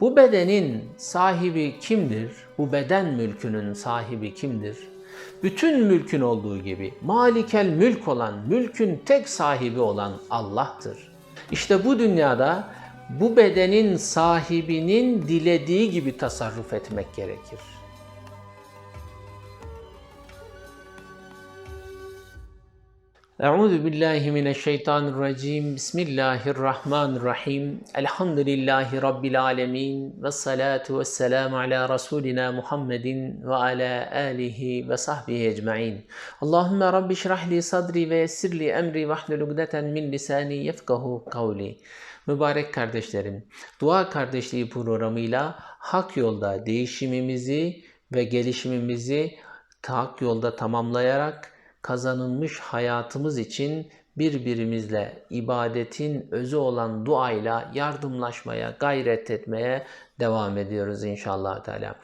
Bu bedenin sahibi kimdir? Bu beden mülkünün sahibi kimdir? Bütün mülkün olduğu gibi malikel mülk olan, mülkün tek sahibi olan Allah'tır. İşte bu dünyada bu bedenin sahibinin dilediği gibi tasarruf etmek gerekir. Euzu billahi mineşşeytanirracim. Bismillahirrahmanirrahim. Elhamdülillahi rabbil alamin ve salatu vesselamu ala rasulina Muhammedin ve ala alihi ve sahbihi ecmaîn. Allahumme rabbi şrah li sadri ve yessir li emri ve hlul ugdeten min lisani yefkahu kavli. Mübarek kardeşlerim, Dua Kardeşliği programıyla hak yolda değişimimizi ve gelişimimizi hak yolda tamamlayarak kazanılmış hayatımız için birbirimizle ibadetin özü olan duayla yardımlaşmaya, gayret etmeye devam ediyoruz inşallah Teala.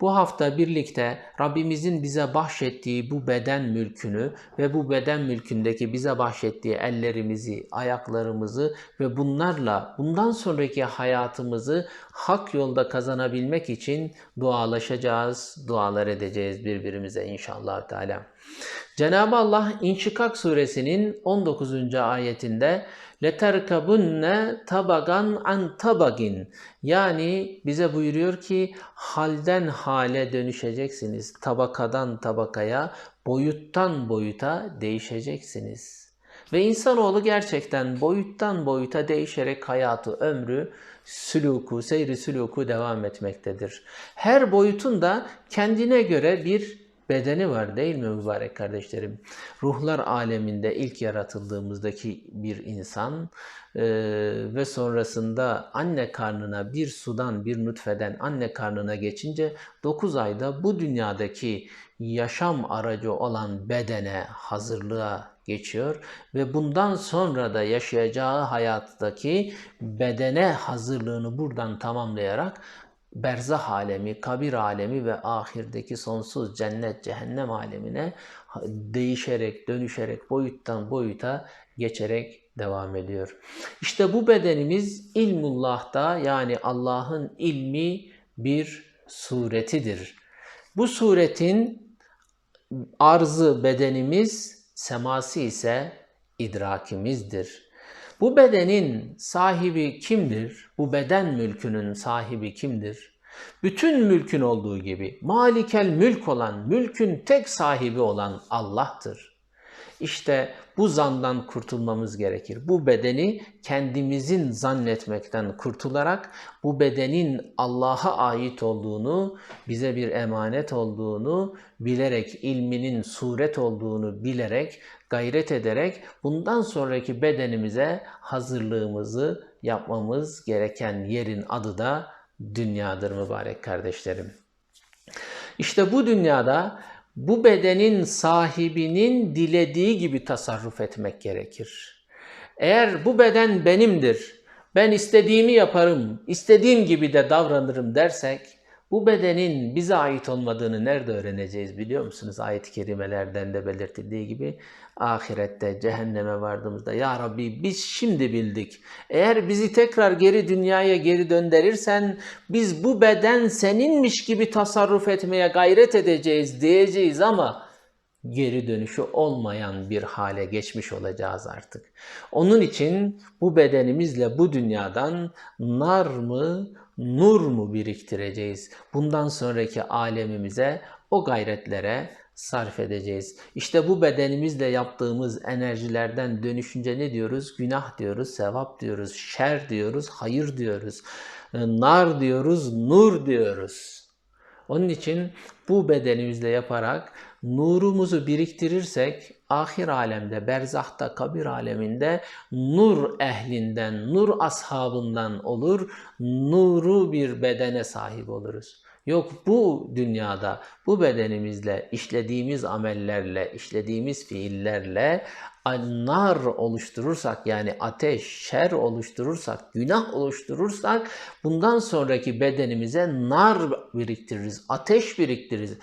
Bu hafta birlikte Rabbimizin bize bahşettiği bu beden mülkünü ve bu beden mülkündeki bize bahşettiği ellerimizi, ayaklarımızı ve bunlarla bundan sonraki hayatımızı hak yolda kazanabilmek için dualaşacağız, dualar edeceğiz birbirimize inşallah Teala. Cenab-ı Allah İnşikak suresinin 19. ayetinde leterkabunne tabagan an tabagin yani bize buyuruyor ki halden hale dönüşeceksiniz. Tabakadan tabakaya, boyuttan boyuta değişeceksiniz. Ve insanoğlu gerçekten boyuttan boyuta değişerek hayatı, ömrü, süluku, seyri süluku devam etmektedir. Her boyutun da kendine göre bir bedeni var değil mi mübarek kardeşlerim? Ruhlar aleminde ilk yaratıldığımızdaki bir insan e, ve sonrasında anne karnına bir sudan bir nutfeden anne karnına geçince 9 ayda bu dünyadaki yaşam aracı olan bedene hazırlığa geçiyor ve bundan sonra da yaşayacağı hayattaki bedene hazırlığını buradan tamamlayarak berzah alemi, kabir alemi ve ahirdeki sonsuz cennet, cehennem alemine değişerek, dönüşerek, boyuttan boyuta geçerek devam ediyor. İşte bu bedenimiz ilmullah'ta yani Allah'ın ilmi bir suretidir. Bu suretin arzı bedenimiz, seması ise idrakimizdir. Bu bedenin sahibi kimdir? Bu beden mülkünün sahibi kimdir? Bütün mülkün olduğu gibi malikel mülk olan, mülkün tek sahibi olan Allah'tır. İşte bu zandan kurtulmamız gerekir. Bu bedeni kendimizin zannetmekten kurtularak bu bedenin Allah'a ait olduğunu, bize bir emanet olduğunu bilerek, ilminin suret olduğunu bilerek, gayret ederek bundan sonraki bedenimize hazırlığımızı yapmamız gereken yerin adı da dünyadır mübarek kardeşlerim. İşte bu dünyada bu bedenin sahibinin dilediği gibi tasarruf etmek gerekir. Eğer bu beden benimdir, ben istediğimi yaparım, istediğim gibi de davranırım dersek, bu bedenin bize ait olmadığını nerede öğreneceğiz biliyor musunuz? Ayet-i kerimelerden de belirtildiği gibi ahirette cehenneme vardığımızda ya Rabbi biz şimdi bildik. Eğer bizi tekrar geri dünyaya geri döndürürsen biz bu beden seninmiş gibi tasarruf etmeye gayret edeceğiz diyeceğiz ama geri dönüşü olmayan bir hale geçmiş olacağız artık. Onun için bu bedenimizle bu dünyadan nar mı, nur mu biriktireceğiz? Bundan sonraki alemimize o gayretlere sarf edeceğiz. İşte bu bedenimizle yaptığımız enerjilerden dönüşünce ne diyoruz? Günah diyoruz, sevap diyoruz, şer diyoruz, hayır diyoruz, nar diyoruz, nur diyoruz. Onun için bu bedenimizle yaparak nurumuzu biriktirirsek ahir alemde, berzahta, kabir aleminde nur ehlinden, nur ashabından olur, nuru bir bedene sahip oluruz. Yok bu dünyada bu bedenimizle, işlediğimiz amellerle, işlediğimiz fiillerle nar oluşturursak yani ateş, şer oluşturursak, günah oluşturursak bundan sonraki bedenimize nar biriktiririz, ateş biriktiririz.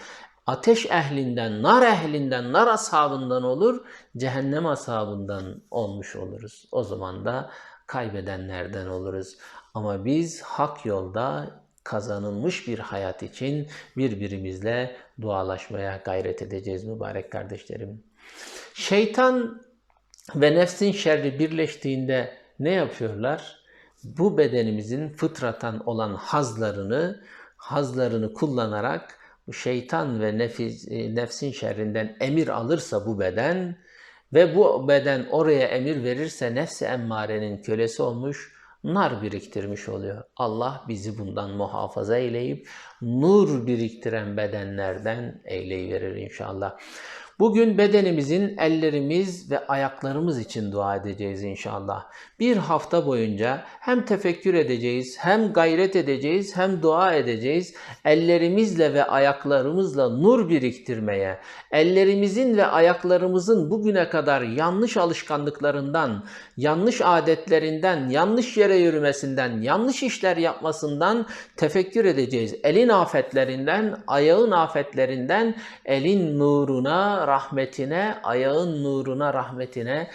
Ateş ehlinden, nar ehlinden, nar ashabından olur, cehennem ashabından olmuş oluruz. O zaman da kaybedenlerden oluruz. Ama biz hak yolda kazanılmış bir hayat için birbirimizle dualaşmaya gayret edeceğiz mübarek kardeşlerim. Şeytan ve nefsin şerri birleştiğinde ne yapıyorlar? Bu bedenimizin fıtratan olan hazlarını, hazlarını kullanarak şeytan ve nefis, e, nefsin şerrinden emir alırsa bu beden ve bu beden oraya emir verirse nefsi emmarenin kölesi olmuş, nar biriktirmiş oluyor. Allah bizi bundan muhafaza eyleyip nur biriktiren bedenlerden eyleyiverir inşallah. Bugün bedenimizin ellerimiz ve ayaklarımız için dua edeceğiz inşallah. Bir hafta boyunca hem tefekkür edeceğiz, hem gayret edeceğiz, hem dua edeceğiz. Ellerimizle ve ayaklarımızla nur biriktirmeye, ellerimizin ve ayaklarımızın bugüne kadar yanlış alışkanlıklarından, yanlış adetlerinden, yanlış yere yürümesinden, yanlış işler yapmasından tefekkür edeceğiz. Elin afetlerinden, ayağın afetlerinden, elin nuruna, rahmetine, ayağın nuruna, rahmetine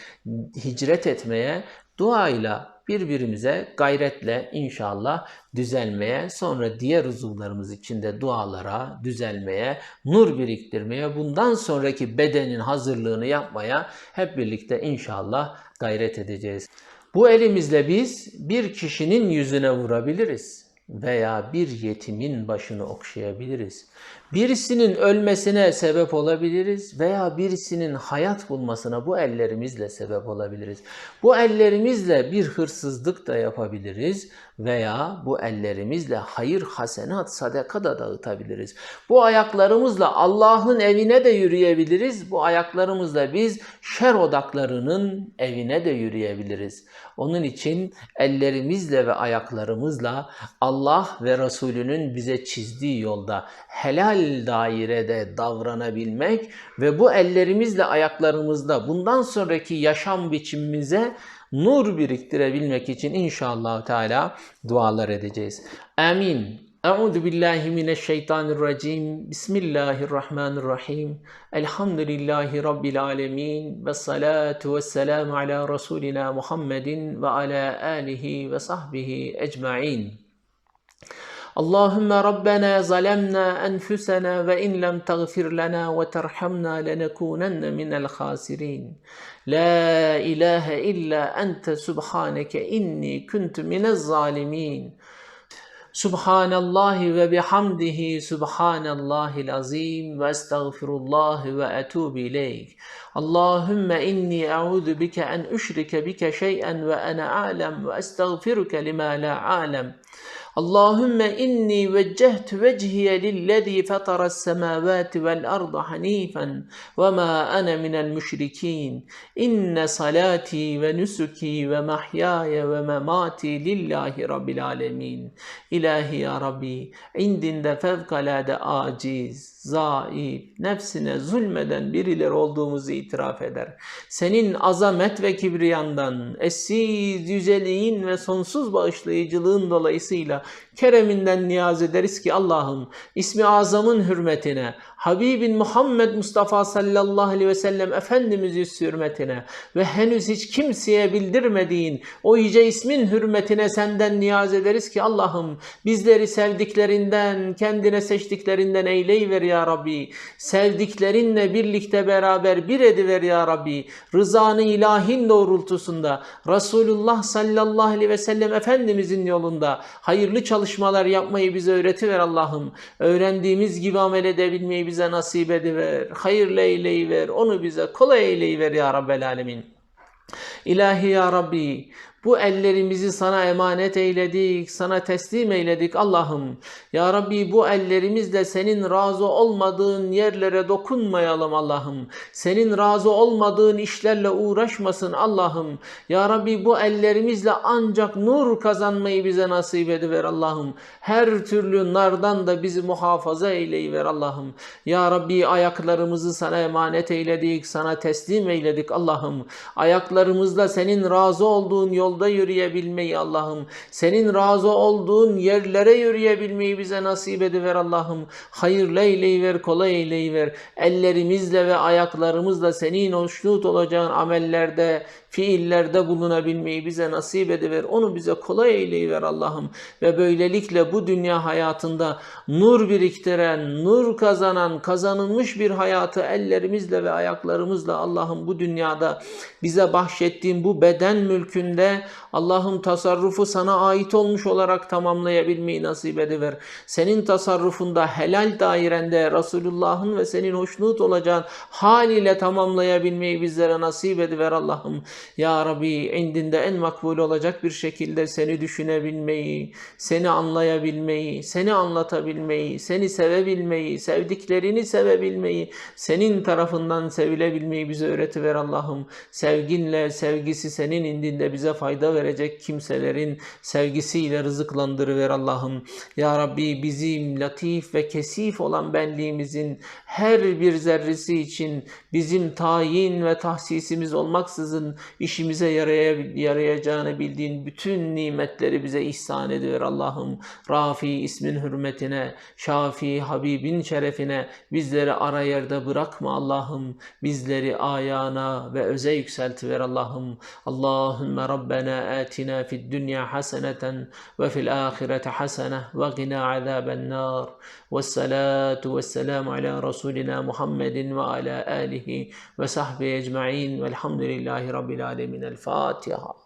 hicret etmeye, duayla birbirimize gayretle inşallah düzelmeye, sonra diğer uzuvlarımız içinde dualara, düzelmeye, nur biriktirmeye, bundan sonraki bedenin hazırlığını yapmaya hep birlikte inşallah gayret edeceğiz. Bu elimizle biz bir kişinin yüzüne vurabiliriz veya bir yetimin başını okşayabiliriz. Birisinin ölmesine sebep olabiliriz veya birisinin hayat bulmasına bu ellerimizle sebep olabiliriz. Bu ellerimizle bir hırsızlık da yapabiliriz veya bu ellerimizle hayır, hasenat, sadaka da dağıtabiliriz. Bu ayaklarımızla Allah'ın evine de yürüyebiliriz. Bu ayaklarımızla biz şer odaklarının evine de yürüyebiliriz. Onun için ellerimizle ve ayaklarımızla Allah ve Resulünün bize çizdiği yolda helal dairede davranabilmek ve bu ellerimizle ayaklarımızla bundan sonraki yaşam biçimimize nur biriktirebilmek için inşallah Teala dualar edeceğiz. Amin. Euzu billahi mineşşeytanirracim. Bismillahirrahmanirrahim. Elhamdülillahi rabbil alamin ve salatu vesselam ala rasulina Muhammedin ve ala alihi ve sahbihi ecmaîn. اللهم ربنا ظلمنا أنفسنا وإن لم تغفر لنا وترحمنا لنكونن من الخاسرين. لا إله إلا أنت سبحانك إني كنت من الظالمين. سبحان الله وبحمده سبحان الله العظيم وأستغفر الله وأتوب إليك. اللهم إني أعوذ بك أن أشرك بك شيئا وأنا أعلم وأستغفرك لما لا أعلم. اللهم إني وجهت وجهي للذي فطر السماوات والأرض حنيفا وما أنا من المشركين. إن صلاتي ونسكي ومحياي ومماتي لله رب العالمين. İlahi ya Rabbi indinde fevkalade aciz, zaif, nefsine zulmeden birileri olduğumuzu itiraf eder. Senin azamet ve kibriyandan, eşsiz yüceliğin ve sonsuz bağışlayıcılığın dolayısıyla kereminden niyaz ederiz ki Allah'ım ismi azamın hürmetine, Habibin Muhammed Mustafa sallallahu aleyhi ve sellem Efendimiz hürmetine ve henüz hiç kimseye bildirmediğin o yüce ismin hürmetine senden niyaz ederiz ki Allah'ım bizleri sevdiklerinden, kendine seçtiklerinden eyleyiver ya Rabbi. Sevdiklerinle birlikte beraber bir ediver ya Rabbi. Rızanı ilahin doğrultusunda Resulullah sallallahu aleyhi ve sellem Efendimizin yolunda hayırlı çalışmalar yapmayı bize öğretiver Allah'ım. Öğrendiğimiz gibi amel edebilmeyi bize nasip ediver. Hayırlı eyleyiver. Onu bize kolay eyleyiver ya Rabbel Alemin. İlahi ya Rabbi bu ellerimizi sana emanet eyledik, sana teslim eyledik Allah'ım. Ya Rabbi bu ellerimizle senin razı olmadığın yerlere dokunmayalım Allah'ım. Senin razı olmadığın işlerle uğraşmasın Allah'ım. Ya Rabbi bu ellerimizle ancak nur kazanmayı bize nasip ediver Allah'ım. Her türlü nardan da bizi muhafaza eyleyiver Allah'ım. Ya Rabbi ayaklarımızı sana emanet eyledik, sana teslim eyledik Allah'ım. Ayaklarımızla senin razı olduğun yol yolda yürüyebilmeyi Allah'ım. Senin razı olduğun yerlere yürüyebilmeyi bize nasip ediver Allah'ım. Hayırlı eyleyiver, kolay eyleyiver. Ellerimizle ve ayaklarımızla senin hoşnut olacağın amellerde, fiillerde bulunabilmeyi bize nasip ediver. Onu bize kolay eyleyiver Allah'ım. Ve böylelikle bu dünya hayatında nur biriktiren, nur kazanan, kazanılmış bir hayatı ellerimizle ve ayaklarımızla Allah'ım bu dünyada bize bahşettiğin bu beden mülkünde Allah'ım tasarrufu sana ait olmuş olarak tamamlayabilmeyi nasip ediver. Senin tasarrufunda helal dairende Resulullah'ın ve senin hoşnut olacağın hal ile tamamlayabilmeyi bizlere nasip ediver Allah'ım. Ya Rabbi indinde en makbul olacak bir şekilde seni düşünebilmeyi, seni anlayabilmeyi, seni anlatabilmeyi, seni sevebilmeyi, sevdiklerini sevebilmeyi, senin tarafından sevilebilmeyi bize öğretiver Allah'ım. Sevginle, sevgisi senin indinde bize fayda verecek kimselerin sevgisiyle rızıklandırıver Allah'ım. Ya Rabbi bizim latif ve kesif olan benliğimizin her bir zerresi için bizim tayin ve tahsisimiz olmaksızın işimize yaraya, yarayacağını bildiğin bütün nimetleri bize ihsan ediver Allah'ım. Rafi ismin hürmetine, Şafi Habibin şerefine bizleri ara yerde bırakma Allah'ım. Bizleri ayağına ve öze yükseltiver Allah'ım. Allahümme Rabbena atina fid dünya haseneten ve fil ahirete hasene ve gina azaben nar. Vessalatu vesselamu ala Resulina Muhammedin ve ala alihi ve sahbihi ecma'in velhamdülillahi rabbil alemin. El Fatiha.